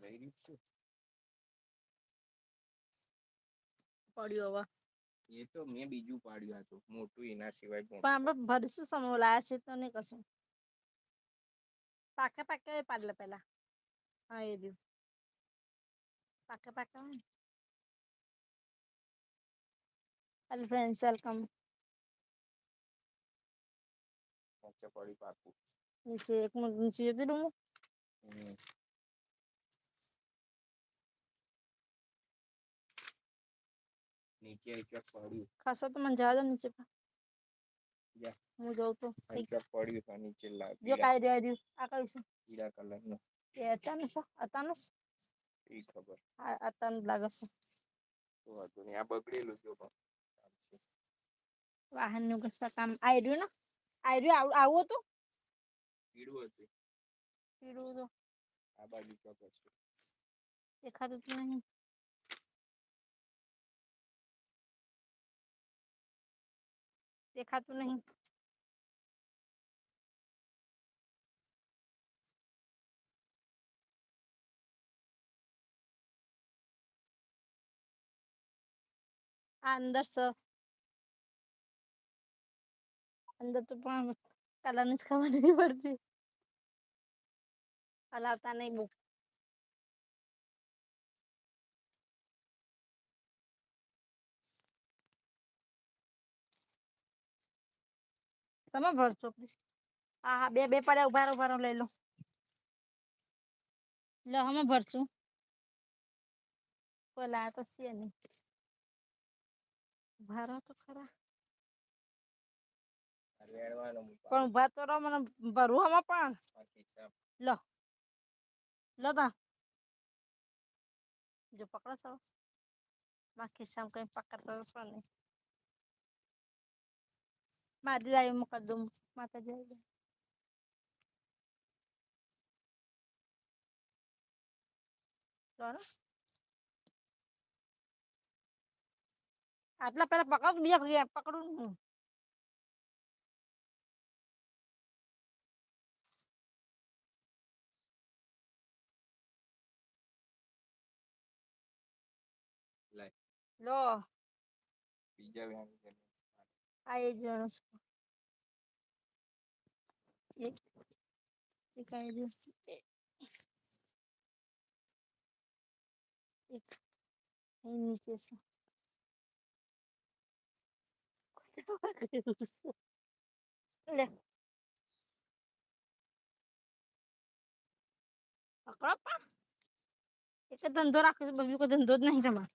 રહી રહ્યું છે પડ્યું હવે. એ તો મેં બીજું પાડ્યું હતું મોટું એના સિવાય પણ આપણે ભરશું સમો લાયા છે તો નહીં કશું. પાકા પાકે પાડલે પેલા હા એ રહ્યું. પાકા પાકા હેલો ફ્રેન્ડ્સ વેલકમ નીચે એક મિનિટ નીચે જતી રહું હું? હમ. નીચે એક પડ્યું? ખાસો તો મને જવા દો નીચે હું જઉં તો પડ્યું તો નીચે લા જો પીળા કાંઈ રહ્યું રહ્યું આ કયું છે? પીળા એ અતાનું છે અતાનું એ ખબર. આ અતાનું લાગે છે. તો હતું નહીં આ બગડેલું જો પણ. ચાલશે. વાહનનું કશું કામ આવી રહ્યું ને? આવી રહ્યું આવું હતું? પીળું હતું. પીળું તો. આ બાજુ ચોક છે દેખાતું તો નહીં. દેખાતું નહીં આ અંદર સ અંદર તો પણ કલરની જ ખબર નહીં પડતી હલાવતા નહીં બહુ તમે ભરશો પ્લીઝ હા હા, બે બે પડ્યા ઊભા ઊભા લઈ લો. લો અમે ભરશું. લાયા તો છે નહીં. ઊભા તો ખરા. પણ ઊભા તો રહો, મને ભરવું હમે પણ. લો. લો તા. જો પકડો છો બાકી શામ કઈ પકડતો છો નહીં. મારી લાવી મૂકી દઉં માતાજી આવી આટલા પેલા પકડ બીજા પકડું હું. લો બીજા આ એ જણો છું એક એ- એક અહીં નીચે છે લે પકડો પણ એક ધંધો રાખો ધંધો જ નહીં તમારે